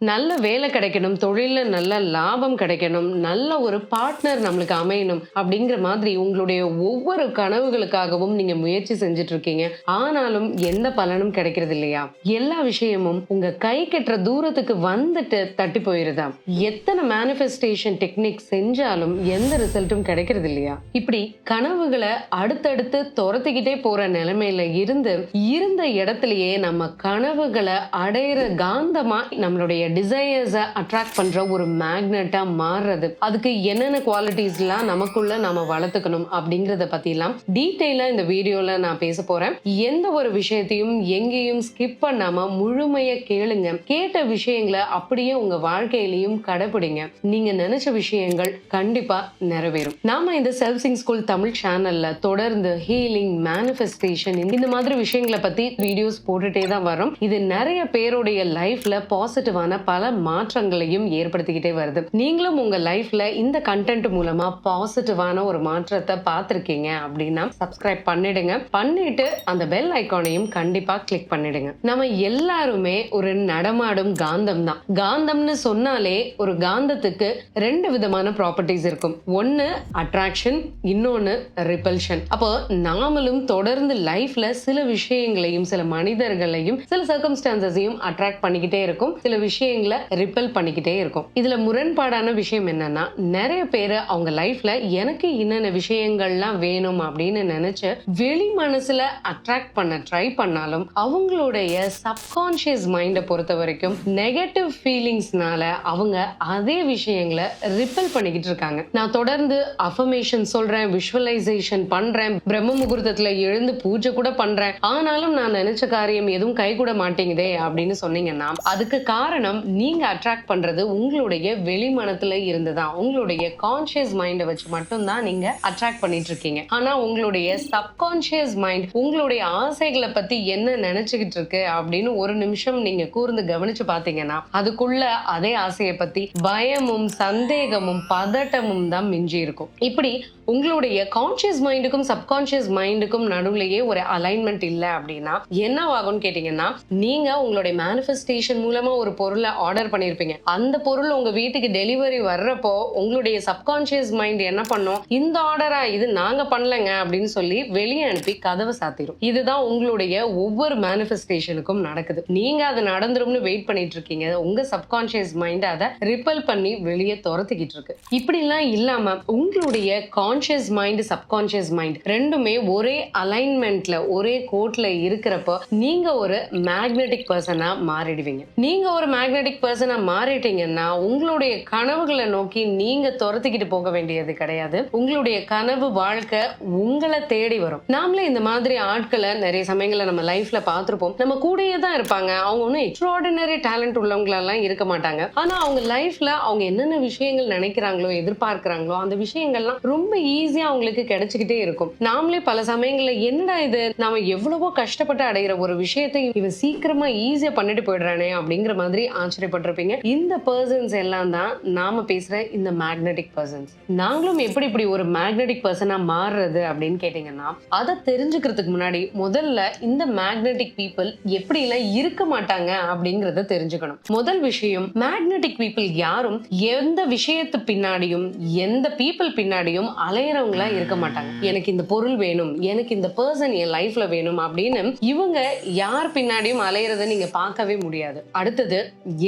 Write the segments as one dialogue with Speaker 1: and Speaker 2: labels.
Speaker 1: நல்ல வேலை கிடைக்கணும் தொழில நல்ல லாபம் கிடைக்கணும் நல்ல ஒரு பார்ட்னர் நம்மளுக்கு அமையணும் அப்படிங்கிற மாதிரி உங்களுடைய ஒவ்வொரு கனவுகளுக்காகவும் நீங்க முயற்சி செஞ்சுட்டு இருக்கீங்க ஆனாலும் எந்த பலனும் கிடைக்கிறது இல்லையா? எல்லா விஷயமும் உங்க கை கெட்டுற தூரத்துக்கு வந்துட்டு தட்டி போயிருதா? எத்தனை மேனிஃபெஸ்டேஷன் டெக்னிக் செஞ்சாலும் எந்த ரிசல்ட்டும் கிடைக்கிறது இல்லையா? இப்படி கனவுகளை அடுத்தடுத்து துரத்திக்கிட்டே போற நிலைமையில இருந்து இருந்த இடத்துலயே நம்ம கனவுகளை அடையிற காந்தமா நம்மளுடைய டிசையர்ஸை அட்ராக்ட் பண்ற ஒரு மேக்னெட்டா மாறுறது. அதுக்கு என்னென்ன குவாலிட்டிஸ்லாம் நமக்குள்ள நாம வளர்த்துக்கணும் அப்படிங்கறத பத்தி எல்லாம் டீட்டெயிலா இந்த வீடியோல நான் பேச போறேன். எந்த ஒரு விஷயத்தையும் எங்கேயும் ஸ்கிப் பண்ணாம முழுமையா கேளுங்க. கேட்ட விஷயங்களை அப்படியே உங்க வாழ்க்கையிலையும் கடைபிடிங்க நீங்க நினைச்ச விஷயங்கள் கண்டிப்பா நிறைவேறும். நாம இந்த செல்ஃபிங் ஸ்கூல் தமிழ் சேனல்ல தொடர்ந்து ஹீலிங் மேனிஃபெஸ்டேஷன் இந்த மாதிரி விஷயங்களை பத்தி வீடியோஸ் போட்டுட்டே தான் வரும் இது நிறைய பேருடைய லைஃப்ல பாசிட்டிவான பல மாற்றங்களையும் ஏற்படுத்திக்கிட்டே வருது. நீங்களும் உங்க லைஃப்ல இந்த கண்டென்ட் மூலமா பாசிட்டிவான ஒரு மாற்றத்தை பார்த்துருக்கீங்க அப்படின்னா சப்ஸ்கிரைப் பண்ணிடுங்க. பண்ணிட்டு அந்த பெல் ஐக்கானையும் கண்டிப்பா கிளிக் பண்ணிடுங்க. நம்ம எல்லாருமே ஒரு நடமாடும் காந்தம் தான். காந்தம்னு சொன்னாலே ஒரு காந்தத்துக்கு ரெண்டு விதமான ப்ராப்பர்ட்டிஸ் இருக்கும். ஒன்னு அட்ராக்ஷன் இன்னொன்னு ரிப்பல்ஷன் அப்போ நாமளும் தொடர்ந்து லைஃப்ல சில விஷயங்களையும் சில மனிதர்களையும் சில சர்க்கம்ஸ்டான்சஸையும் அட்ராக்ட் பண்ணிக்கிட்டே இருக்கும். சில விஷயங்களை ரிப்பல் பண்ணிக்கிட்டே இருக்கும். இதுல முரண்பாடான விஷயம் என்னன்னா நிறைய பேர் அவங்க லைஃப்ல எனக்கு என்னென்ன விஷயங்கள்லாம் வேணும் அப்படின்னு நினைச்சு வெளி மனசுல அட்ராக்ட் பண்ண ட்ரை பண்ணாலும் அவங்களுடைய சப்கான்ஷியஸ் மைண்டை பொறுத்த வரைக்கும் நெகட்டிவ் ஃபீலிங்ஸ்னால அவங்க அதே விஷயங்களை ரிப்பல் பண்ணிக்கிட்டு இருக்காங்க. நான் தொடர்ந்து அஃபர்மேஷன் சொல்றேன் விஷுவலைசேஷன் பண்றேன் பிரம்ம முகூர்த்தத்துல எழுந்து பூஜை கூட பண்றேன். ஆனாலும் நான் நினைச்ச காரியம் எதுவும் கை கூட மாட்டேங்குதே அப்படின்னு சொன்னீங்கன்னா அதுக்கு காரணம் நீங்க அட்ராக்ட் பண்றது உங்களுடைய வெளிமனத்துல இருந்துதான். உங்களுடைய கான்ஷியஸ் மைண்டை வச்சு மட்டும்தான் நீங்க அட்ராக்ட் பண்ணிட்டு இருக்கீங்க ஆனா உங்களுடைய சப்கான்ஷியஸ் மைண்ட் உங்களுடைய ஆசைகளை பத்தி என்ன நினச்சிக்கிட்டு இருக்கு அப்படின்னு ஒரு நிமிஷம் நீங்க கூர்ந்து கவனிச்சு பார்த்தீங்கன்னா அதுக்குள்ள அதே ஆசையை பத்தி பயமும் சந்தேகமும் பதட்டமும் தான் மிஞ்சி இருக்கும். இப்படி உங்களுடைய கான்சியஸ் மைண்டுக்கும் சப்கான்சியஸ் மைண்டுக்கும் நடுவுலயே ஒரு அலைன்மெண்ட் இல்லை அப்படின்னா என்ன ஆகும்னு கேட்டீங்கன்னா நீங்க உங்களுடைய மேனிஃபெஸ்டேஷன் மூலமா ஒரு பொருளை ஆர்டர் பண்ணிருப்பீங்க அந்த பொருள் உங்க வீட்டுக்கு டெலிவரி வர்றப்போ உங்களுடைய சப்கான்சியஸ் மைண்ட் என்ன பண்ணும்? இந்த ஆர்டரா இது நாங்க பண்ணலங்க அப்படின்னு சொல்லி வெளியே அனுப்பி கதவை சாத்திரும். இதுதான் உங்களுடைய ஒவ்வொரு மேனிஃபெஸ்டேஷனுக்கும் நடக்குது. நீங்க அது நடந்துரும்னு வெயிட் பண்ணிட்டு இருக்கீங்க. உங்க சப்கான்சியஸ் மைண்ட் அதை ரிப்பல் பண்ணி வெளியே துரத்துக்கிட்டு இருக்கு. இப்படிலாம் இல்லாம உங்களுடைய con conscious mind subconscious mind ரெண்டுமே ஒரே அலைன்மெண்ட்ல ஒரே கோட்ல இருக்கிறப்போ நீங்க ஒரு மேக்னெட்டிக் பர்சனா மாறிடுவீங்க. நீங்க ஒரு மேக்னெட்டிக் பர்சனா மாறிட்டீங்கன்னா உங்களுடைய கனவுகளை நோக்கி நீங்க துரத்திக்கிட்டு போக வேண்டியது கிடையாது. உங்களுடைய கனவு வாழ்க்கை உங்களை தேடி வரும். நாமளே இந்த மாதிரி ஆட்களை நிறைய சமயங்களை நம்ம லைஃப்ல பார்த்துருப்போம். நம்ம கூடயே தான் இருப்பாங்க. அவங்க ஒன்றும் எக்ஸ்ட்ராடினரி டேலண்ட் உள்ளவங்களெல்லாம் இருக்க மாட்டாங்க. ஆனா அவங்க லைஃப்ல அவங்க என்னென்ன விஷயங்கள் நினைக்கிறாங்களோ எதிர்பார்க்கிறாங்களோ அந்த விஷயங்கள்லாம் ரொம்ப ஈஸியா அவங்களுக்கு கிடைச்சிக்கிட்டே இருக்கும். நாமளே பல சமயங்கள்ல என்னடா இது? நாம எவ்வளவோ கஷ்டப்பட்டு அடைகிற ஒரு விஷயத்தை இவன் சீக்கிரமா ஈஸியா பண்ணிட்டு போயிடுறானே அப்படிங்கிற மாதிரி ஆச்சரியப்பட்டிருப்பீங்க. இந்த பர்சன்ஸ் எல்லாம் தான் நாம பேசுற இந்த மேக்னெட்டிக் பர்சன்ஸ் நாங்களும் எப்படி இப்படி ஒரு மேக்னெட்டிக் பர்சனா மாறுறது அப்படின்னு கேட்டீங்கன்னா அதை தெரிஞ்சுக்கிறதுக்கு முன்னாடி முதல்ல இந்த மேக்னெட்டிக் பீப்புள் எப்படி எல்லாம் இருக்க மாட்டாங்க அப்படிங்கறத தெரிஞ்சுக்கணும். முதல் விஷயம் மேக்னெட்டிக் பீப்புள் யாரும் எந்த விஷயத்து பின்னாடியும் எந்த பீப்புள் பின்னாடியும் அலையிறவங்களா இருக்க மாட்டாங்க. எனக்கு இந்த பொருள் வேணும் எனக்கு இந்த பர்சன் என் லைஃப்ல வேணும் அப்படின்னு இவங்க யார் பின்னாடியும் அலையிறத நீங்க பார்க்கவே முடியாது. அடுத்தது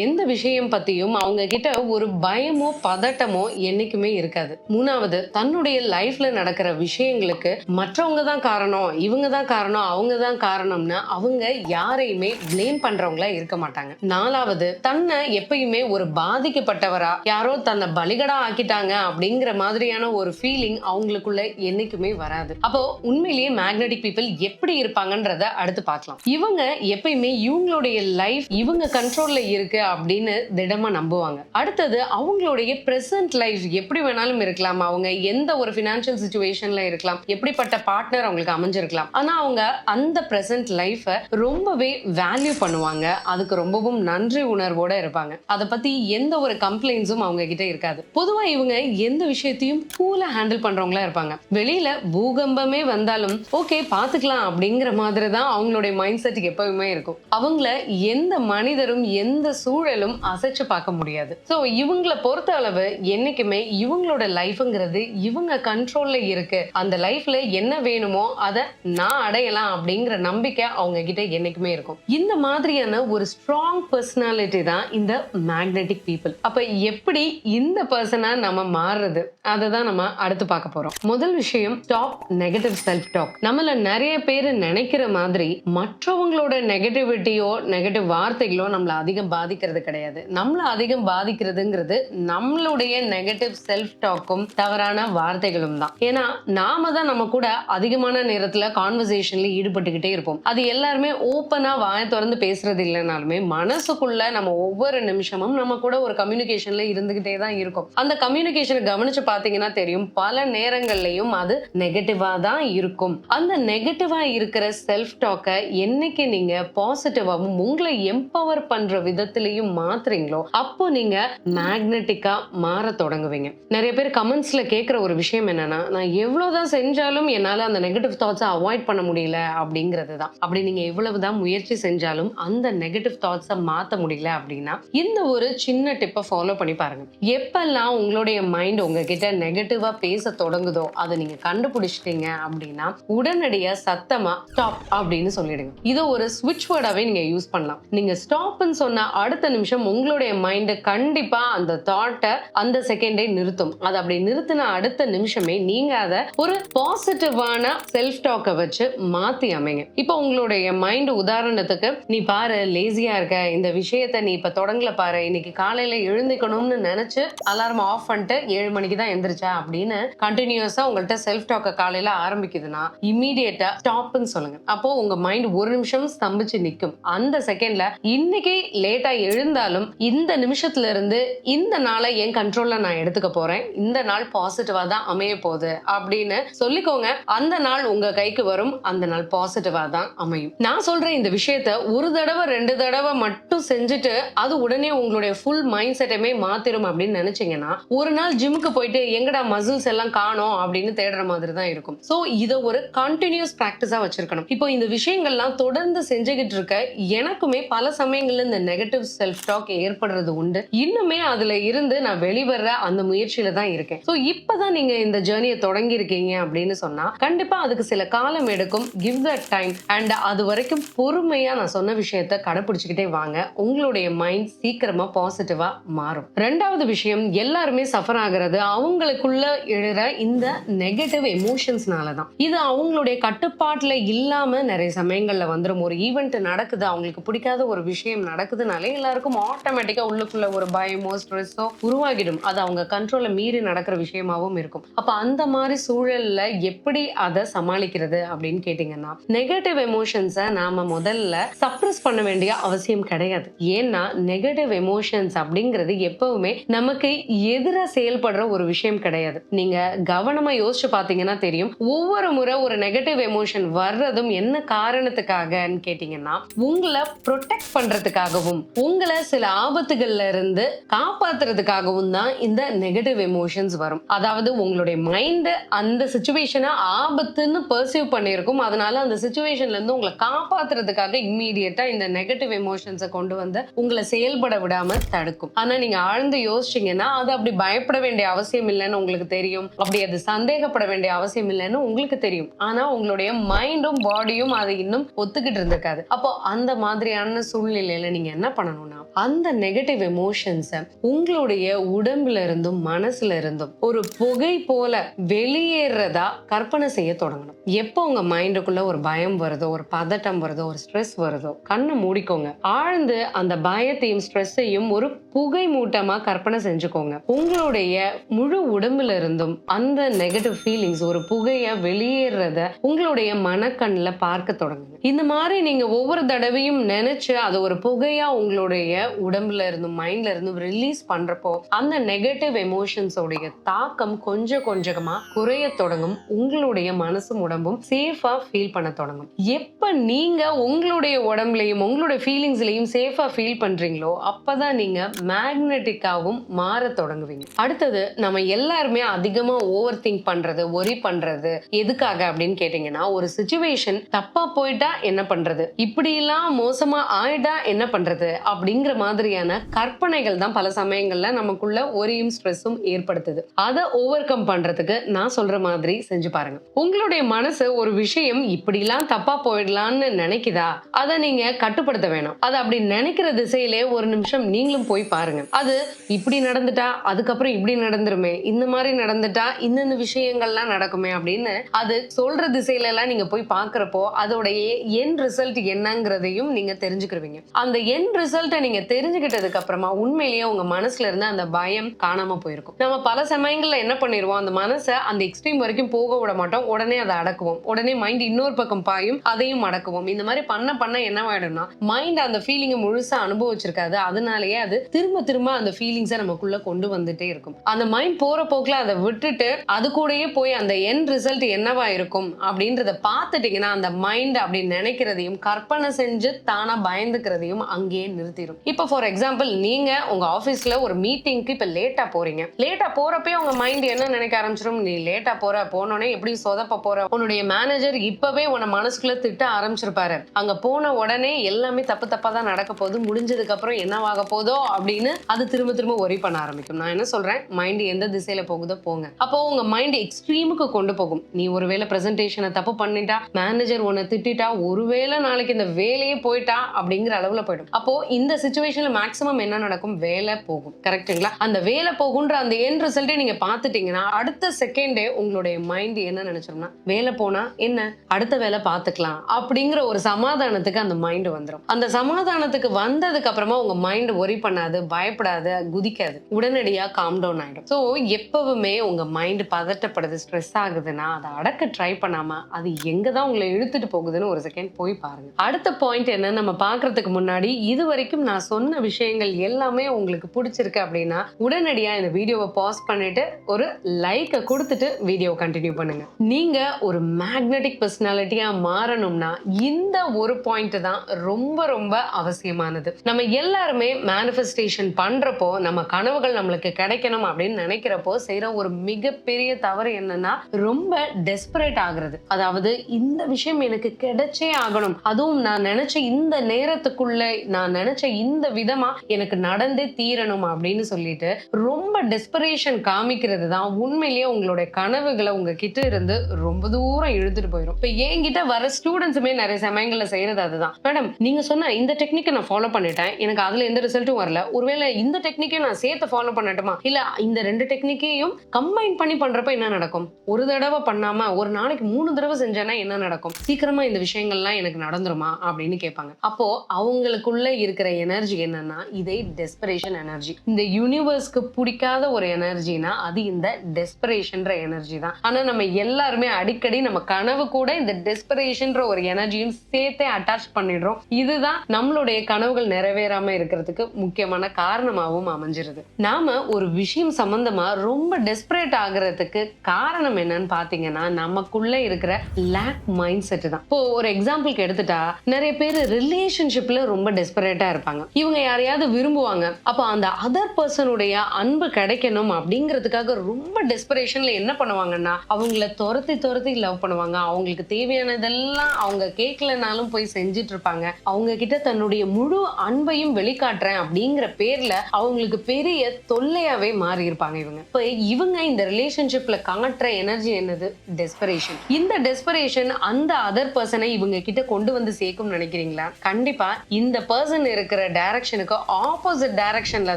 Speaker 1: எந்த விஷயம் பத்தியும் அவங்க கிட்ட ஒரு பயமோ பதட்டமோ என்னைக்குமே இருக்காது. மூணாவது தன்னுடைய லைஃப்ல நடக்கிற விஷயங்களுக்கு மற்றவங்க தான் காரணம் இவங்க தான் காரணம் அவங்க தான் காரணம்னு அவங்க யாரையுமே பிளேம் பண்றவங்களா இருக்க மாட்டாங்க. நாலாவது தன்னை எப்பயுமே ஒரு பாதிக்கப்பட்டவரா யாரோ தன்னை பலிகடா ஆக்கிட்டாங்க அப்படிங்கிற மாதிரியான ஒரு ஃபீலிங் அவங்களுக்குள்ள என்னைக்குமே வராது. அப்போ உண்மையிலேயே மேக்னெட்டிக் பீப்புள் எப்படி இருப்பாங்கன்றத அடுத்து பார்க்கலாம். இவங்க எப்பயுமே இவங்களுடைய லைஃப் இவங்க கண்ட்ரோல்ல இருக்கு அப்படின்னு திடமா நம்புவாங்க. அடுத்தது அவங்களுடைய பிரசன்ட் லைஃப் எப்படி வேணாலும் இருக்கலாம். அவங்க எந்த ஒரு ஃபினான்ஷியல் சுச்சுவேஷன்ல இருக்கலாம். எப்படிப்பட்ட பார்ட்னர் அவங்களுக்கு அமைஞ்சிருக்கலாம். ஆனா அவங்க அந்த பிரசன்ட் லைஃபை ரொம்பவே வேல்யூ பண்ணுவாங்க. அதுக்கு ரொம்பவும் நன்றி உணர்வோட இருப்பாங்க. அதை பத்தி எந்த ஒரு கம்ப்ளைண்ட்ஸும் அவங்க கிட்ட இருக்காது. பொதுவா இவங்க எந்த விஷயத்தையும் கூலா ஹேண்டில் பண்றவங்களா இருப்பாங்க. வெளியில பூகம்பமே வந்தாலும் ஓகே பாத்துக்கலாம் அப்படிங்கிற மாதிரி தான் அவங்களுடைய மைண்ட் செட்டுக்கு எப்பவுமே இருக்கும். அவங்கள எந்த மனிதரும் எந்த சூழலும் அசைச்சு பார்க்க முடியாது. ஸோ இவங்கள பொறுத்த அளவு என்னைக்குமே இவங்களோட லைஃப்ங்கிறது இவங்க கண்ட்ரோல்ல இருக்கு. அந்த லைஃப்ல என்ன வேணுமோ அதை நான் அடையலாம் அப்படிங்கிற நம்பிக்கை அவங்க கிட்ட என்னைக்குமே இருக்கும். இந்த மாதிரியான ஒரு ஸ்ட்ராங் பர்சனாலிட்டி தான் இந்த மேக்னெட்டிக் பீப்புள் அப்ப எப்படி இந்த பர்சனா நம்ம மாறுறது? அதை தான் நம்ம அடுத்து பார்க்க போறோம். முதல் விஷயம் டாப் நெகட்டிவ் செல்ஃப் டாக் நம்மள நிறைய பேர் நினைக்கிற மாதிரி மற்றவங்களோட நெகட்டிவிட்டியோ நெகட்டிவ் வார்த்தைகளோ நம்மள அதிகம் பாதிக்கிறது கிடையாது. நம்மள அதிகம் பாதிக்கிறதுங்கிறது நம்மளுடைய நெகட்டிவ் செல்ஃப் டாக்கும் தவறான வார்த்தைகளும் தான். ஏன்னா நாம தான் நம்ம கூட அதிகமான நேரத்துல கான்வர்சேஷன்ல ஈடுபட்டுக்கிட்டே இருப்போம். அது எல்லாருமே ஓப்பனா வாய திறந்து பேசுறது இல்லைனாலுமே மனசுக்குள்ள நம்ம ஒவ்வொரு நிமிஷமும் நம்ம கூட ஒரு கம்யூனிகேஷன்ல இருந்துகிட்டே தான் இருக்கும். அந்த கம்யூனிகேஷனை கவனிச்சு பாத்தீங்கன்னா தெரியும் பல நேரங்கள்லயும் அது நெகட்டிவா தான் இருக்கும். அந்த நெகட்டிவா இருக்கிற செல்ஃப் டாக்கை என்னைக்கு நீங்க பாசிட்டிவாவும் உங்களை எம்பவர் பண்ற விதத்திலையும் மாத்துறீங்களோ அப்போ நீங்க மேக்னட்டிக்கா மாற தொடங்குவீங்க. நிறைய பேர் கமெண்ட்ஸ்ல கேட்குற ஒரு விஷயம் என்னன்னா நான் எவ்வளவுதான் செஞ்சாலும் என்னால அந்த நெகட்டிவ் தாட்ஸை அவாய்ட் பண்ண முடியல அப்படிங்கிறது தான். அப்படி நீங்க எவ்வளவுதான் முயற்சி செஞ்சாலும் அந்த நெகட்டிவ் தாட்ஸை மாத்த முடியல அப்படின்னா இந்த ஒரு சின்ன டிப்பை ஃபாலோ பண்ணி பாருங்க. எப்பெல்லாம் உங்களுடைய மைண்ட் உங்ககிட்ட நெகட்டிவா பேச தொடங்குதோ அதை நீங்க கண்டுபிடிச்சிட்டீங்க அப்படின்னா உடனடியா சத்தமா ஸ்டாப் அப்படின்னு சொல்லிடுங்க. இதை ஒரு ஸ்விட்ச் வேர்டாவே நீங்க யூஸ் பண்ணலாம். நீங்க ஸ்டாப்னு சொன்ன அடுத்த நிமிஷம் உங்களுடைய மைண்ட் கண்டிப்பா அந்த தாட்டை அந்த செகண்டே நிறுத்தும். அதை அப்படி நிறுத்தின அடுத்த நிமிஷமே நீங்க அதை ஒரு பாசிட்டிவான செல்ஃப் டாக்கை வச்சு மாத்தி அமைங்க. இப்போ உங்களுடைய மைண்ட் உதாரணத்துக்கு நீ பாரு லேசியா இருக்க. இந்த விஷயத்த நீ இப்ப தொடங்கல பாரு. இன்னைக்கு காலையில எழுந்திக்கணும்னு நினைச்சு அலாரம் ஆஃப் பண்ணிட்டு ஏழு மணிக்கு தான் எந்திரிச்சா? அப்படின்னு கண்டினியூஸா உங்கள்கிட்ட செல்ஃப் டாக்க காலையில ஆரம்பிக்குதுன்னா இம்மீடியட்டா ஸ்டாப்னு சொல்லுங்க. அப்போ உங்க மைண்ட் ஒரு நிமிஷம் ஸ்தம்பிச்சு நிற்கும் அந்த செகண்ட்ல இன்னைக்கு லேட்டா எழுந்தாலும் இந்த நிமிஷத்துல இருந்து இந்த நாளை என் கண்ட்ரோல்ல நான் எடுத்துக்க போறேன். இந்த நாள் பாசிட்டிவா தான் அமைய போகுது அப்படின்னு சொல்லிக்கோங்க. அந்த நாள் உங்க கைக்கு வரும். அந்த நாள் பாசிட்டிவா தான் அமையும். நான் சொல்ற இந்த விஷயத்த ஒரு தடவை ரெண்டு தடவை மட்டும் செஞ்சுட்டு அது உடனே உங்களுடைய ஃபுல் மைண்ட் செட்டுமே மாத்திரும் அப்படின்னு நினைச்சீங்கன்னா ஒரு நாள் ஜிம்முக்கு போயிட்டு எங்கடா மசில்ஸ் எல்லாம் காணோம் அப்படின்னு தேடுற மாதிரி தான் இருக்கும். சோ இதை ஒரு கண்டினியூஸ் பிராக்டிஸா வச்சிருக்கணும். இப்போ இந்த விஷயங்கள்லாம் தொடர்ந்து செஞ்சுக்கிட்டு இருக்க எனக்குமே பல சமயங்கள்ல இந்த நெகட்டிவ் செல்ஃப் டாக் ஏற்படுறது உண்டு. இன்னுமே அதுல இருந்து நான் வெளிவர அந்த முயற்சியில தான் இருக்கேன். சோ இப்பதான் நீங்க இந்த ஜேர்னியை தொடங்கி இருக்கீங்க அப்படின்னு சொன்னா கண்டிப்பா அதுக்கு சில காலம் எடுக்கும். கிவ் த டைம் அண்ட் அது வரைக்கும் பொறுமையா நான் சொன்ன விஷயத்த கடைபிடிச்சுக்கிட்டே வாங்க. உங்களுடைய மைண்ட் சீக்கிரமா பாசிட்டிவா மாறும். ரெண்டாவது விஷயம் எல்லாருமே சஃபர் ஆகுறது அவங்களுக்குள்ள எழுற இந்த நெகட்டிவ் எமோஷன்ஸ்னால தான் இது அவங்களுடைய கட்டுப்பாட்டில் இல்லாம நிறைய சமயங்கள்ல வந்துடும் ஒரு ஈவெண்ட் நடக்குது அவங்களுக்கு பிடிக்காத ஒரு விஷயம் நடக்குதுனாலே எல்லாருக்கும் ஆட்டோமேட்டிக்கா உள்ளுக்குள்ள ஒரு பயமோ ஸ்ட்ரெஸ்ஸோ உருவாகிடும். அது அவங்க கண்ட்ரோலை மீறி நடக்கிற விஷயமாவும் இருக்கும். அப்ப அந்த மாதிரி சூழல்ல எப்படி அதை சமாளிக்கிறது அப்படின்னு கேட்டீங்கன்னா நெகட்டிவ் எமோஷன்ஸை நாம முதல்ல சப்ரஸ் பண்ண வேண்டிய அவசியம் கிடையாது. ஏன்னா நெகட்டிவ் எமோஷன்ஸ் அப்படிங்கிறது எப்பவுமே நமக்கு எதிராக செயல்படுற ஒரு விஷயம் கிடையாது. நீங்க கவனமா யோசிச்சு பாத்தீங்கன்னா தெரியும். ஒவ்வொரு முறை ஒரு நெகட்டிவ் எமோஷன் வர்றதும் என்ன காரணத்துக்காகன்னு கேட்டீங்கன்னா உங்களை ப்ரொடெக்ட் பண்றதுக்காகவும் உங்களை சில ஆபத்துகள்ல இருந்து காப்பாத்துறதுக்காகவும் தான் இந்த நெகட்டிவ் எமோஷன்ஸ் வரும். அதாவது உங்களுடைய மைண்ட் அந்த சுச்சுவேஷனை ஆபத்துன்னு பர்சீவ் பண்ணியிருக்கும். அதனால அந்த சுச்சுவேஷன்ல இருந்து உங்களை காப்பாத்துறதுக்காக இம்மீடியட்டா இந்த நெகட்டிவ் எமோஷன்ஸை கொண்டு வந்து உங்களை செயல்பட விடாம தடுக்கும். ஆனா நீங்க ஆழ்ந்து யோசிச்சீங்கன்னா அது அப்படி பயப்பட வேண்டிய அவசியம் இல்லைன்னு உங்களுக்கு தெரியும். அப்படி அது சந்தேகப்பட வேண்டிய அவசியம் இல்லைன்னு உங்களுக்கு தெரியும். ஆனா உங்களுடைய மைண்டும் பாடியும் அதை இன்னும் ஒத்துக்கிட்டு இருந்திருக்காது. அப்போ அந்த மாதிரியான சூழ்நிலையில நீங்க என்ன பண்ணணும்னா அந்த நெகட்டிவ் எமோஷன்ஸை உங்களுடைய உடம்புல இருந்தும் மனசுல இருந்தும் ஒரு புகை போல வெளியேறதா கற்பனை செய்ய தொடங்கணும். எப்போ உங்க மைண்டுக்குள்ள ஒரு பயம் வருதோ ஒரு பதட்டம் வருதோ ஒரு ஸ்ட்ரெஸ் வருதோ கண்ணை மூடிக்கோங்க. ஆழ்ந்து அந்த பயத்தையும் ஸ்ட்ரெஸ்ஸையும் ஒரு புகை மூட்டமா கற்பனை செஞ்சுக்கோங்க. உங்களுடைய முழு உடம்புல இருந்தும் அந்த நெகட்டிவ் ஃபீலிங்ஸ் ஒரு புகைய வெளியேறத உங்களுடைய மனக்கண்ணில் பார்க்க தொடங்குங்க. இந்த மாதிரி நீங்க ஒவ்வொரு தடவையும் நினைச்சு அது ஒரு புகையா உங்களுடைய உடம்புல இருந்தும் மைண்ட்ல இருந்தும் ரிலீஸ் பண்றப்போ அந்த நெகட்டிவ் எமோஷன்ஸோடைய தாக்கம் கொஞ்சம் கொஞ்சமா குறைய தொடங்கும். உங்களுடைய மனசும் உடம்பும் சேஃபா ஃபீல் பண்ண தொடங்கும். எப்ப நீங்க உங்களுடைய உடம்புலையும் உங்களுடைய ஃபீலிங்ஸ்லையும் சேஃபா ஃபீல் பண்றீங்களோ அப்பதான் நீங்க மேக்னெட்டிக்காவும் மாற தொடங்குவீங்க. அடுத்தது நம்ம எல்லாருமே அதிகம் அதிகமா ஓவர் திங்க் பண்றது ஒரி பண்றது எதுக்காக அப்படின்னு கேட்டீங்கன்னா ஒரு சுச்சுவேஷன் தப்பா போயிட்டா என்ன பண்றது? இப்படி எல்லாம் மோசமா ஆயிட்டா என்ன பண்றது? அப்படிங்கிற மாதிரியான கற்பனைகள் தான் பல சமயங்கள்ல நமக்குள்ள ஒரியும் ஸ்ட்ரெஸ்ஸும் ஏற்படுத்துது. அதை ஓவர் கம் பண்றதுக்கு நான் சொல்ற மாதிரி செஞ்சு பாருங்க. உங்களுடைய மனசு ஒரு விஷயம் இப்படிலாம் தப்பா போயிடலாம்னு நினைக்குதா? அதை நீங்க கட்டுப்படுத்த வேணாம். அதை அப்படி நினைக்கிற திசையிலே ஒரு நிமிஷம் நீங்களும் போய் பாருங்க. அது இப்படி நடந்துட்டா அதுக்கப்புறம் இப்படி நடந்துருமே இந்த மாதிரி நடந்துட்டா இன்னென்ன விஷயங்கள்லாம் நடக்குமே அப்படின்னு அது சொல்ற திசையில எல்லாம் நீங்க போய் பாக்குறப்போ அதோடைய என் ரிசல்ட் என்னங்கிறதையும் நீங்க தெரிஞ்சுக்கிருவீங்க. அந்த என் ரிசல்ட்டை நீங்க தெரிஞ்சுக்கிட்டதுக்கு அப்புறமா உண்மையிலேயே உங்க மனசுல இருந்து அந்த பயம் காணாம போயிருக்கும். நம்ம பல சமயங்கள்ல என்ன பண்ணிடுவோம் அந்த மனசை அந்த எக்ஸ்ட்ரீம் வரைக்கும் போக விட மாட்டோம். உடனே அதை அடக்குவோம். உடனே மைண்ட் இன்னொரு பக்கம் பாயும் அதையும் அடக்குவோம். இந்த மாதிரி பண்ண பண்ண என்னவாயிடும்னா மைண்ட் அந்த ஃபீலிங்கை முழுசா அனுபவிச்சிருக்காது. அதனாலயே அது திரும்ப திரும்ப அந்த ஃபீலிங்ஸை நமக்குள்ள கொண்டு வந்துட்டே இருக்கும். அந்த மைண்ட் போற போக்குல அதை விட்டு விட்டுட்டு அது கூடயே போய் அந்த என் ரிசல்ட் என்னவா இருக்கும் அப்படின்றத பார்த்துட்டீங்கன்னா அந்த மைண்ட் அப்படி நினைக்கிறதையும் கற்பனை செஞ்சு தானா பயந்துக்கிறதையும் அங்கேயே நிறுத்திடும் இப்போ ஃபார் எக்ஸாம்பிள் நீங்க உங்க ஆபீஸ்ல ஒரு மீட்டிங்க்கு இப்ப லேட்டா போறீங்க. லேட்டா போறப்பே உங்க மைண்ட் என்ன நினைக்க ஆரம்பிச்சிடும் நீ லேட்டா போற போனோடனே எப்படி சொதப்ப போற? உன்னுடைய மேனேஜர் இப்பவே உன்னை மனசுக்குள்ள திட்ட ஆரம்பிச்சிருப்பாரு. அங்க போன உடனே எல்லாமே தப்பு தப்பா தான் நடக்க போகுது. முடிஞ்சதுக்கு அப்புறம் என்னவாக போதோ அப்படின்னு அது திரும்ப திரும்ப ஒரி பண்ண ஆரம்பிக்கும். நான் என்ன சொல்றேன்? மைண்ட் எந்த திசையில போகுதோ போங்க. அப்போ உங்க மைண்ட் எக்ஸ்ட்ரீமுக்கு கொண்டு போகும். நீ ஒருவேளை பிரசன்டேஷனை தப்பு பண்ணிட்டா மேனேஜர் உன்னை திட்டிட்டா ஒருவேளை நாளைக்கு இந்த வேலையே போயிட்டா அப்படிங்கிற அளவுல போயிடும். அப்போ இந்த சுச்சுவேஷன்ல மேக்ஸிமம் என்ன நடக்கும்? வேலை போகும். கரெக்ட்டுங்களா அந்த வேலை போகுன்ற அந்த என் ரிசல்ட்டே நீங்க பாத்துட்டீங்கன்னா அடுத்த செகண்டே உங்களுடைய மைண்ட் என்ன நினைச்சிரும்னா வேலை போனா என்ன? அடுத்த வேலை பார்த்துக்கலாம் அப்படிங்கிற ஒரு சமாதானத்துக்கு அந்த மைண்ட் வந்துடும் அந்த சமாதானத்துக்கு வந்ததுக்கு அப்புறமா உங்க மைண்ட் ஒரி பண்ணாது பயப்படாது குதிக்காது. உடனடியா காம் டவுன் ஆயிடும். ஸோ எப்பவுமே உங்க மைண்டு பதட்டப்படுது ஸ்ட்ரெஸ் ஆகுதுன்னா அதை அடக்க ட்ரை பண்ணாமல் அது எங்கே தான் உங்களை இழுத்துட்டு போகுதுன்னு ஒரு செகண்ட் போய் பாருங்கள் அடுத்த பாயிண்ட் என்ன நம்ம பார்க்கறதுக்கு முன்னாடி இது வரைக்கும் நான் சொன்ன விஷயங்கள் எல்லாமே உங்களுக்கு பிடிச்சிருக்கு அப்படின்னா உடனடியாக இந்த வீடியோவை பாஸ் பண்ணிட்டு ஒரு லைக்கை கொடுத்துட்டு வீடியோ கண்டினியூ பண்ணுங்க. நீங்கள் ஒரு மேக்னெட்டிக் பர்சனாலிட்டியாக மாறணும்னா இந்த ஒரு பாயிண்ட் தான் ரொம்ப ரொம்ப அவசியமானது. நம்ம எல்லாருமே மேனிஃபெஸ்டேஷன் பண்ணுறப்போ நம்ம கனவுகள் நம்மளுக்கு கிடைக்கணும் அப்படின்னு நினைக்கிறப்போ செய்கிற ஒரு மிகப்பெரிய தவறு என்னன்னா ரொம்ப டெஸ்பரேட் ஆகுறது. அதாவது இந்த விஷயம் எனக்கு கிடைச்சே ஆகணும். அதுவும் நான் நினைச்ச இந்த நேரத்துக்குள்ள நான் நினைச்ச இந்த விதமா எனக்கு நடந்தே தீரணும் அப்படின்னு சொல்லிட்டு ரொம்ப டெஸ்பரேஷன் காமிக்கிறது தான் உண்மையிலேயே உங்களுடைய கனவுகளை உங்க கிட்ட இருந்து ரொம்ப தூரம் இழுத்துட்டு போயிடும் இப்ப என்கிட்ட வர ஸ்டூடெண்ட்ஸுமே நிறைய சமயங்கள்ல செய்யறது அதுதான். மேடம் நீங்க சொன்ன இந்த டெக்னிக்கை நான் ஃபாலோ பண்ணிட்டேன். எனக்கு அதுல எந்த ரிசல்ட்டும் வரல. ஒருவேளை இந்த டெக்னிக்கையும் நான் சேர்த்து ஃபாலோ பண்ணட்டுமா? இல்ல இந்த ரெண்டு டெக்னிக்கையும் கம்பைன் பண்ணி பண்றப்ப என்ன நடக்கும்? ஒரு தடவை பண்ணாம ஒரு நாளைக்கு மூணு தடவை செஞ்சேன்னா என்ன நடக்கும்? சீக்கிரமா இந்த விஷயங்கள்லாம் எனக்கு நடந்துருமா? அப்படின்னு கேட்பாங்க. அப்போ அவங்களுக்குள்ள இருக்கிற எனர்ஜி என்னன்னா இதே டெஸ்பரேஷன் எனர்ஜி இந்த யூனிவர்ஸ்க்கு பிடிக்காத ஒரு எனர்ஜினா அது இந்த டெஸ்பரேஷன்ற எனர்ஜி தான். ஆனா நம்ம எல்லாருமே அடிக்கடி நம்ம கனவு கூட இந்த டெஸ்பரேஷன்ற ஒரு எனர்ஜியும் சேர்த்தே அட்டாச் பண்ணிடுறோம். இதுதான் நம்மளுடைய கனவுகள் நிறைவேறாம இருக்கிறதுக்கு முக்கியமான காரணமாகவும் அமைஞ்சிருது. நாம ஒரு விஷயம் சம்பந்தமா ரொம்ப டெஸ்பரேட் ஆகுறதுக்கு காரணம் என்னன்னு பாத்தீங்கன்னா நமக்குள்ள இருக்கிற லேக் மைண்ட் செட் தான். இப்போ ஒரு எக்ஸாம்பிளுக்கு எடுத்துட்டா நிறைய பேர் ரிலேஷன்ஷிப்ல ரொம்ப டெஸ்பரேட்டா இருப்பாங்க. இவங்க யாரையாவது விரும்புவாங்க. அப்போ அந்த அதர் பர்சனுடைய அன்பு கிடைக்கணும் அப்படிங்கிறதுக்காக ரொம்ப டெஸ்பரேஷன்ல என்ன பண்ணுவாங்கன்னா அவங்கள துரத்தி துரத்தி லவ் பண்ணுவாங்க. அவங்களுக்கு தேவையானதெல்லாம் அவங்க கேட்கலனாலும் போய் செஞ்சுட்டு இருப்பாங்க. அவங்க கிட்ட தன்னுடைய முழு அன்பையும் வெளிக்காட்டுறேன் அப்படிங்கிற பேர்ல அவங்களுக்கு பெரிய தொல்லையாவே மாறி இருப்பாங்க இவங்க. இப்ப இவங்க இந்த ரிலேஷன்ஷிப்ல காட்டுற எனர்ஜி என்னது? டெஸ்பரேஷன் இந்த டெஸ்பரேஷன் அந்த அதர் பர்சனை இவங்க கிட்ட கொண்டு வந்து சேர்க்கும் நினைக்கிறீங்களா? கண்டிப்பா இந்த பர்சன் இருக்கிற டைரக்ஷனுக்கு ஆப்போசிட் டைரக்ஷன்ல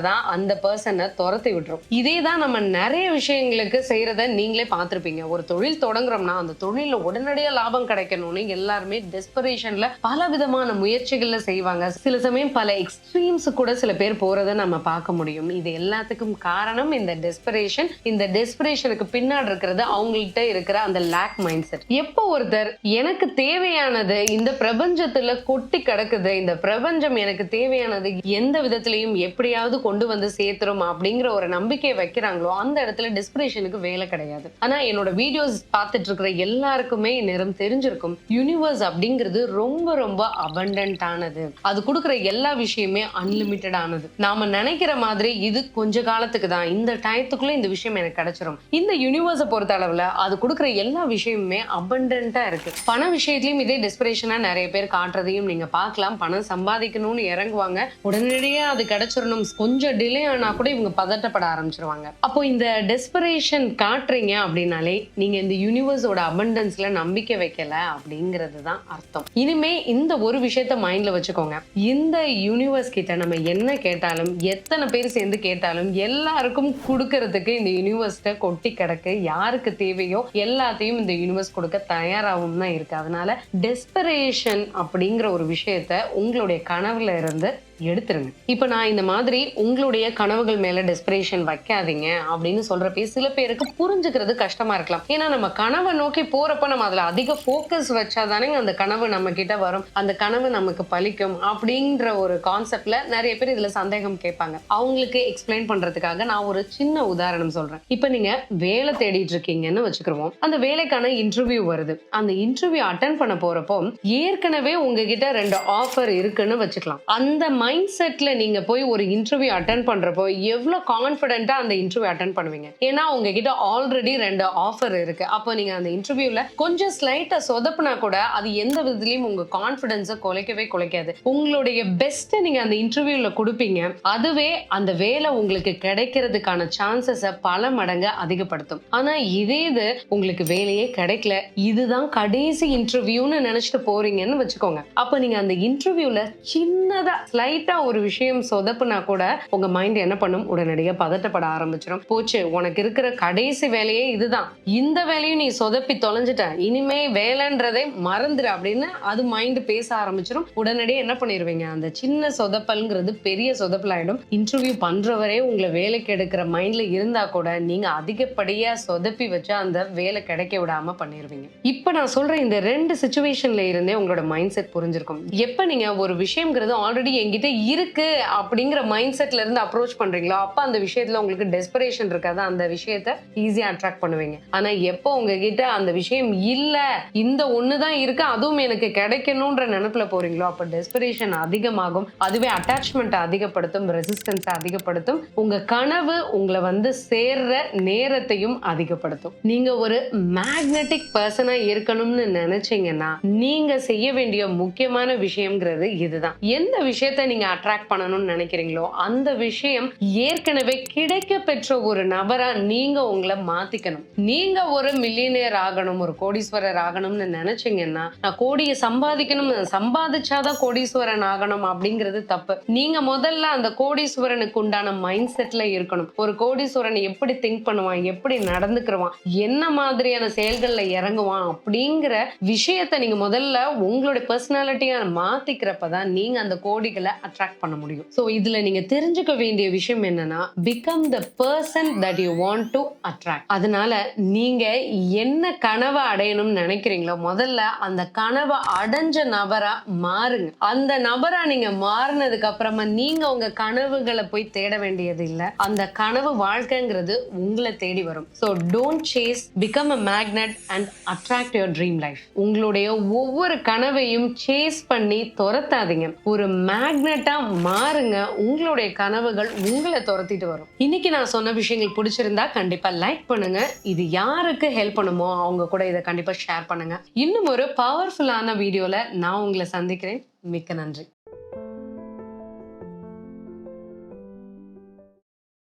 Speaker 1: தான் அந்த பர்சனை துரத்தி விட்டுரும். இதே தான் நம்ம நிறைய விஷயங்களுக்கு செய்யறத நீங்களே பார்த்துருப்பீங்க. ஒரு தொழில் தொடங்குறோம்னா அந்த தொழில உடனடியாக லாபம் கிடைக்கணும்னு எல்லாருமே டெஸ்பரேஷன்ல பல விதமான முயற்சிகள்ல செய்வாங்க. சில சமயம் பல எக்ஸ்ட்ரீம்ஸ் கூட சில பேர் போறதை நம்ம பார்க்க முடியும். இது எல்லாத்துக்கும் காரணம் இந்த டெஸ்பரேஷன் இந்த டெஸ்பிரேஷனுக்கு பின்னாடி இருக்கிறது அவங்கள்ட்ட இருக்கிற அந்த லேக் மைண்ட் செட் எப்போ ஒருத்தர் எனக்கு தேவையானது இந்த பிரபஞ்சத்துல கொட்டி கிடக்குது இந்த பிரபஞ்சம் எனக்கு தேவையானது எந்த விதத்திலையும் எப்படியாவது கொண்டு வந்து சேர்த்துரும் அப்படிங்கிற ஒரு நம்பிக்கையை வைக்கிறாங்களோ அந்த இடத்துல டெஸ்பிரேஷனுக்கு வேலை கிடையாது. ஆனா என்னோட வீடியோஸ் பார்த்துட்டு இருக்கிற எல்லாருக்குமே நேரம் தெரிஞ்சிருக்கும் யூனிவர்ஸ் அப்படிங்கிறது ரொம்ப ரொம்ப அபண்டன்ட் ஆனது. அது கொடுக்குற எல்லா விஷயமே அன்லிமிட்டட் ஆனது. நாம நினைக்கிற மாதிரி இது கொஞ்ச காலத்துக்கு தான். இந்த டயத்துக்குள்ள இந்த விஷயம் எனக்கு கிடைச்சு ஆரம்பிச்சிடும் இந்த யூனிவர்ஸை பொறுத்த அளவுல அது கொடுக்குற எல்லா விஷயமுமே அபண்டன்ட்டா இருக்கு. பண விஷயத்திலயும் இதே டெஸ்பிரேஷனா நிறைய பேர் காட்டுறதையும் நீங்க பார்க்கலாம். பணம் சம்பாதிக்கணும்னு இறங்குவாங்க. உடனடியே அது கிடைச்சிடணும். கொஞ்சம் டிலே ஆனா கூட இவங்க பதட்டப்பட ஆரம்பிச்சிருவாங்க. அப்போ இந்த டெஸ்பிரேஷன் காட்டுறீங்க அப்படின்னாலே நீங்க இந்த யூனிவர்ஸோட அபண்டன்ஸ்ல நம்பிக்கை வைக்கல அப்படிங்கிறது தான் அர்த்தம். இனிமே இந்த ஒரு விஷயத்த மைண்ட்ல வச்சுக்கோங்க. இந்த யூனிவர்ஸ் கிட்ட நம்ம என்ன கேட்டாலும் எத்தனை பேர் சேர்ந்து கேட்டாலும் எல்லாருக்கும் கொடுக்கறதுக்கு இந்த யூனிவர்ஸ்ட கொட்டி கிடக்கு. யாருக்கு தேவையோ எல்லாத்தையும் இந்த யூனிவர்ஸ் கொடுக்க தயாராகவும் தான் இருக்கு. அதனால டெஸ்பரேஷன் அப்படிங்கிற ஒரு விஷயத்த உங்களுடைய கனவுல இருந்து எடுத்துருங்க. இப்போ நான் இந்த மாதிரி உங்களுடைய கனவுகள் மேல டெஸ்பிரேஷன் வைக்காதீங்க அப்படின்னு சொல்றப்பே சில பேருக்கு புரிஞ்சுக்கிறது கஷ்டமா இருக்கலாம். ஏன்னா நம்ம கனவை நோக்கி போறப்ப நம்ம அதுல அதிக ஃபோக்கஸ் வச்சாதானே அந்த கனவு நம்ம கிட்ட வரும். அந்த கனவு நமக்கு பலிக்கும் அப்படின்ற ஒரு கான்செப்ட்ல நிறைய பேர் இதுல சந்தேகம் கேட்பாங்க. அவங்களுக்கு எக்ஸ்பிளைன் பண்றதுக்காக நான் ஒரு சின்ன உதாரணம் சொல்றேன். இப்போ நீங்க வேலை தேடிட்டு இருக்கீங்கன்னு வச்சுக்கிருவோம். அந்த வேலைக்கான இன்டர்வியூ வருது. அந்த இன்டர்வியூ அட்டன் பண்ண போறப்போ ஏற்கனவே உங்ககிட்ட ரெண்டு ஆஃபர் இருக்குன்னு வச்சுக்கலாம். அந்த மைண்ட் செட்ல நீங்க போய் ஒரு இன்டர்வியூ அட்டன் பண்றப்போ எவ்வளவு கான்பிடென்ட்டா அந்த இன்டர்வியூ அட்டன் பண்ணுவீங்க? ஏன்னா உங்ககிட்ட ஆல்ரெடி ரெண்டு ஆஃபர் இருக்கு. அப்போ நீங்க அந்த இன்டர்வியூல கொஞ்சம் ஸ்லைட்டா சொதப்புனா கூட அது எந்த விதத்துலயும் உங்க கான்ஃபிடென்ஸை குலைக்கவே குலைக்காது. உங்களுடைய பெஸ்ட்டை நீங்க அந்த இன்டர்வியூல கொடுப்பீங்க. அதுவே அந்த வேலை உங்களுக்கு கிடைக்கிறதுக்கான சான்சஸை பல மடங்கு அதிகப்படுத்தும். ஆனா இதே இது உங்களுக்கு வேலையே கிடைக்கல. இதுதான் கடைசி இன்டர்வியூன்னு நினைச்சிட்டு போறீங்கன்னு வச்சுக்கோங்க. அப்போ நீங்க அந்த இன்டர்வியூல சின்னதா ஸ்லைட்டா ஒரு விஷயம் சொதப்புனா கூட உங்க மைண்ட் என்ன பண்ணும்? உடனடியாக பதட்டப்பட ஆரம்பிச்சிடும் போச்சு உனக்கு இருக்கிற கடைசி வேலையே இதுதான். இந்த வேலையும் நீ சொதப்பி தொலைஞ்சிட்ட. இனிமே வேலைன்றதே மறந்துடு அப்படின்னு அது மைண்ட் பேச ஆரம்பிச்சிடும் உடனடியே என்ன பண்ணிடுவீங்க அந்த சின்ன சொதப்பல்ங்கிறது பெரிய சொதப்பலாயிடும். இன்டர்வியூ பண்றவரே உங்களை வேலைக்கு எடுக்கிற மைண்ட்ல இருந்தா கூட நீங்க அதிகப்படியா சொதப்பி வச்சு அந்த வேலை கிடைக்க விடாம பண்ணிடுவீங்க இப்ப நான் சொல்ற இந்த ரெண்டு சுச்சுவேஷன்ல இருந்தே உங்களோட மைண்ட் செட் புரிஞ்சிருக்கும். எப்ப நீங்க ஒரு விஷயம்ங்கிறது ஆல்ரெடி என்கிட்ட இருக்கு அப்படிங்கிற மைண்ட் செட்ல இருந்து அப்ரோச் பண்றீங்களோ அப்ப அந்த விஷயத்துல உங்களுக்கு டெஸ்பரேஷன் இருக்காது. அந்த விஷயத்த ஈஸியா அட்ராக்ட் பண்ணுவீங்க. ஆனா எப்போ உங்ககிட்ட அந்த விஷயம் இல்ல இந்த ஒண்ணுதான் இருக்கு அதுவும் எனக்கு கிடைக்கணும்ன்ற நினைப்புல போறீங்களோ அப்ப டெஸ்பரேஷன் அதிகமாகும். அதுவே அட்டாச்மெண்ட் அதிகப்படுத்தும் ரெசிஸ்டன்ஸ் அதிகப்படுத்தும். உங்க கனவு உங்களை வந்து சேர்ற நேரத்தையும் அதிகப்படுத்தும். நீங்க ஒரு மேக்னெட்டிக் பர்சனா இருக்கணும்னு நினைச்சீங்கன்னா நீங்க செய்ய வேண்டிய முக்கியமான விஷயம்ங்கிறது இதுதான். எந்த விஷயத்த நீங்க அட்ராக்ட் பண்ணணும்னு நினைக்கிறீங்களோ அந்த விஷயம் ஏற்கனவே கிடைக்க பெற்ற ஒரு நபரா நீங்க உங்களை மாத்திக்கணும். நீங்க ஒரு மில்லியனியர் ஆகணும் ஒரு கோடீஸ்வரர் ஆகணும்னு நினைச்சீங்கன்னா நான் கோடியை சம்பாதிக்கணும் சம்பாதிச்சாதான் கோடீஸ்வரன் ஆகணும் அப்படிங்கிறது தப்பு. நீங்க முதல்ல அந்த கோடீஸ்வரனுக்கு உண்டான மைண்ட் செட்ல இருக்கணும். ஒரு கோடீஸ்வரன் எப்படி திங்க் பண்ணுவான் எப்படி நடந்துக்கிறவான் என்ன மாதிரியான செயல்கள்ல இறங்குவான் அப்படிங்கிற விஷயத்த நீங்க முதல்ல உங்களுடைய பர்சனாலிட்டியா மாத்திக்கிறப்பதான் நீங்க அந்த கோடிகளை அட்ராக்ட் பண்ண முடியும். ஸோ இதுல நீங்க தெரிஞ்சுக்க வேண்டிய விஷயம் என்னன்னா become the person that you want to attract அதனால நீங்க என்ன கனவை அடையணும்னு நினைக்கிறீங்களோ முதல்ல அந்த கனவை அடைஞ்ச நபரா மாறுங்க. அந்த நபரா நீங்க மாறினதுக்கு அப்புறமா நீங்க உங்க கனவுகளை போய் தேட வேண்டியது இல்ல. அந்த கனவு வாழ்க்கைங்கிறது உங்களை தேடி வரும். So don't chase become a magnet and attract your dream life உங்களுடைய ஒவ்வொரு கனவையும் சேஸ் பண்ணி துரத்தாதீங்க. ஒரு மேக்னட்டா மாறுங்க. உங்களுடைய கனவுகள் உங்களை துரத்திட்டு வரும். இன்னைக்கு நான் சொன்ன விஷயங்கள் பிடிச்சிருந்தா கண்டிப்பா லைக் பண்ணுங்க. இது யாருக்கு ஹெல்ப் பண்ணுமோ அவங்க கூட இதை கண்டிப்பா ஷேர் பண்ணுங்க. இன்னும் ஒரு பவர்ஃபுல்லான வீடியோல நான் உங்களை சந்திக்கிறேன். மிக்க நன்றி.